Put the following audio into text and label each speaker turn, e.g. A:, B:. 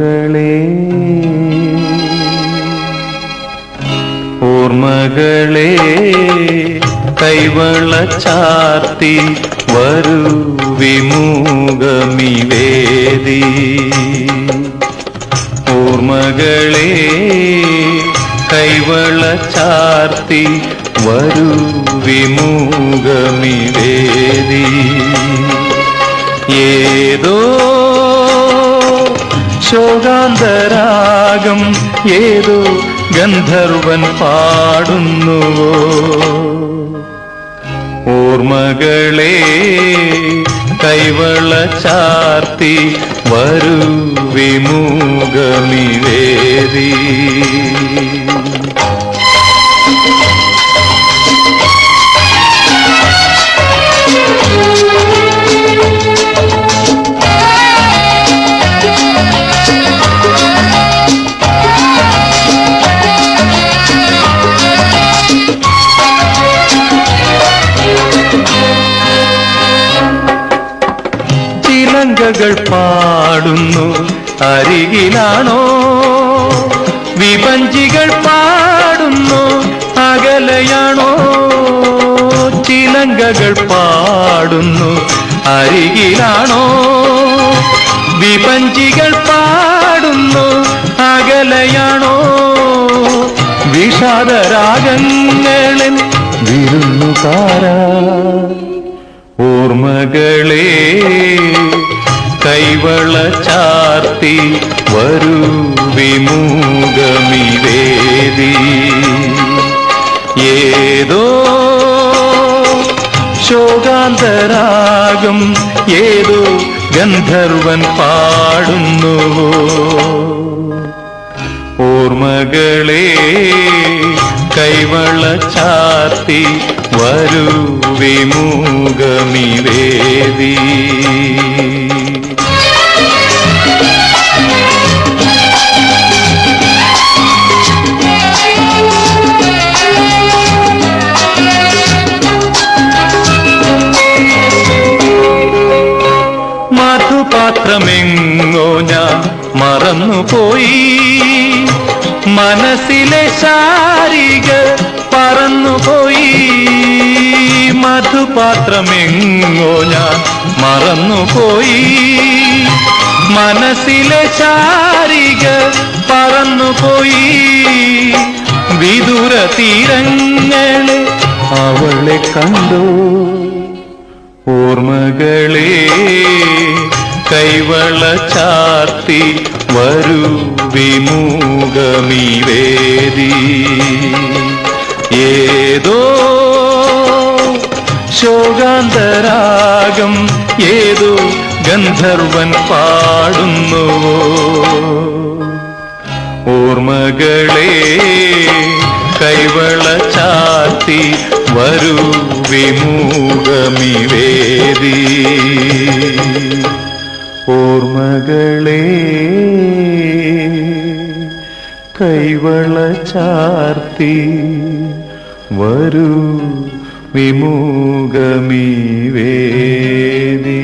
A: ഓർമ്മകളെ ഓർമ്മകളെ കൈവള ചാർത്തി വരൂ വിമുഖമിവേദി ഓർമ്മകളെ കൈവള ചാർത്തി വരൂ വിമുഖമിവേദി ഏതോ ശോകാന്തരാഗം ഏതോ ഗന്ധർവൻ പാടുന്നുവോ? ഓർമ്മകളെ കൈവള ചാർത്തി വരൂ വിമുഖമിവേദി ചിലങ്കകൾ പാടുന്നു. അരികിലാണോ? വിപഞ്ചികൾ പാടുന്നു. അകലയാണോ? ചിലങ്കകൾ പാടുന്നു. അരികിലാണോ? വിപഞ്ചികൾ പാടുന്നു. അകലയാണോ? വിഷാദരാഗങ്ങളിൽ വിരുന്നുകാര. ഓർമ്മകളെ കൈവള ചാർത്തി വരൂ വിമൂഗമിവേദി ഏതോ ശോകാന്തരാഗം ഏതോ ഗന്ധർവൻ പാടുന്നുവോ? ഓർമ്മകളെ കൈവള ചാർത്തി വരൂ വിമുഖമിവേദി മറന്നുപോയി. മനസ്സിലെ ശാരിക പറന്നുപോയി. മധുപാത്രമെങ്ങോ ഞാൻ മറന്നുപോയി. മനസ്സിലെ ശാരിക പറന്നുപോയി. വിദൂര തീരങ്ങളെ അവളെ കണ്ടു. ഓർമ്മകളെ കൈവള ചാർത്തി വരൂ വിമുഖമിവേദി ഏതോ ശോകാന്തരാഗം ഏതോ ഗന്ധർവൻ പാടുന്നുവോ? ഓർമ്മകളെ കൈവള ചാത്തി വരൂ വിമുഖമിവേദി കൈവള ചാർത്തി വരൂ വിമൂഗമീ വേദി